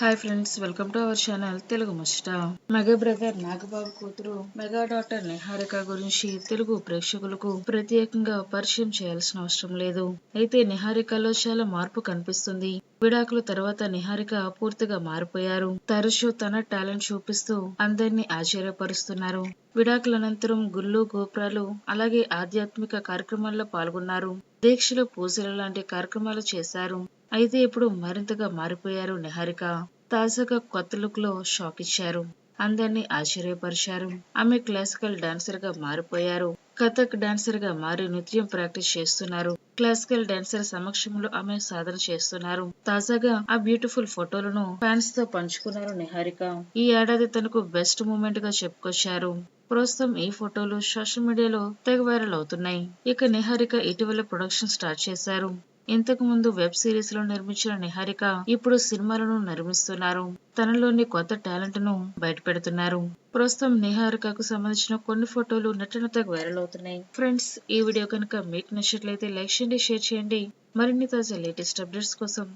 Hi friends welcome to our channel Telugu ముచ్చట mega brother Nagababu కూతురు mega daughter Niharika గురించి తెలుగు ప్రేక్షకులకు ప్రత్యేకంగా పరిచయం చేయాల్సిన అవసరం లేదు. అయితే నిహారికలో చాలా మార్పు కనిపిస్తుంది. విడాకుల తర్వాత నిహారిక పూర్తిగా మారిపోయారు. తరచూ తన టాలెంట్ చూపిస్తూ అందరినీ ఆశ్చర్యపరుస్తున్నారు. విడాకుల అనంతరం గుళ్ళు గోపురాలు అలాగే ఆధ్యాత్మిక కార్యక్రమాల్లో పాల్గొన్నారు. దీక్షలు పూజలు లాంటి కార్యక్రమాలు చేశారు. అయితే ఇప్పుడు మరింతగా మారిపోయారు నిహారిక. తాజాగా కొత్త లుక్లో షాక్ ఇచ్చారు అందరినీ ఆశ్చర్యపరిచారు. ఆమె క్లాసికల్ డాన్సర్గా మారిపోయారు. కథక్ డాన్సర్గా మారి నృత్యం ప్రాక్టీస్ చేస్తున్నారు. క్లాసికల్ డాన్సర్ సమక్షంలో ఆమె సాధన చేస్తున్నారు. తాజాగా ఆ బ్యూటిఫుల్ ఫోటోలను ఫ్యాన్స్తో పంచుకున్నారు నిహారిక. ఈ ఏడాది తనకు బెస్ట్ మూమెంట్గా చెప్పుకొచ్చారు. ప్రస్తుతం ఈ ఫోటోలు సోషల్ మీడియాలో తెగ వైరల్ అవుతున్నాయి. ఇక నిహారిక ఇటీవల ప్రొడక్షన్ స్టార్ట్ చేశారు. ఇంతకు ముందు వెబ్ సిరీస్లో నిర్మించిన నిహారిక ఇప్పుడు సినిమాలను నిర్మిస్తున్నారు. తనలోని కొత్త టాలెంట్ను బయటపెడుతున్నారు. ప్రస్తుతం నిహారికకు సంబంధించిన కొన్ని ఫోటోలు నటనతో వైరల్ అవుతున్నాయి. ఫ్రెండ్స్ ఈ వీడియో కనుక మీకు నచ్చినట్లయితే లైక్ చేయండి షేర్ చేయండి. మరిన్ని తాజా లేటెస్ట్ అప్డేట్స్ కోసం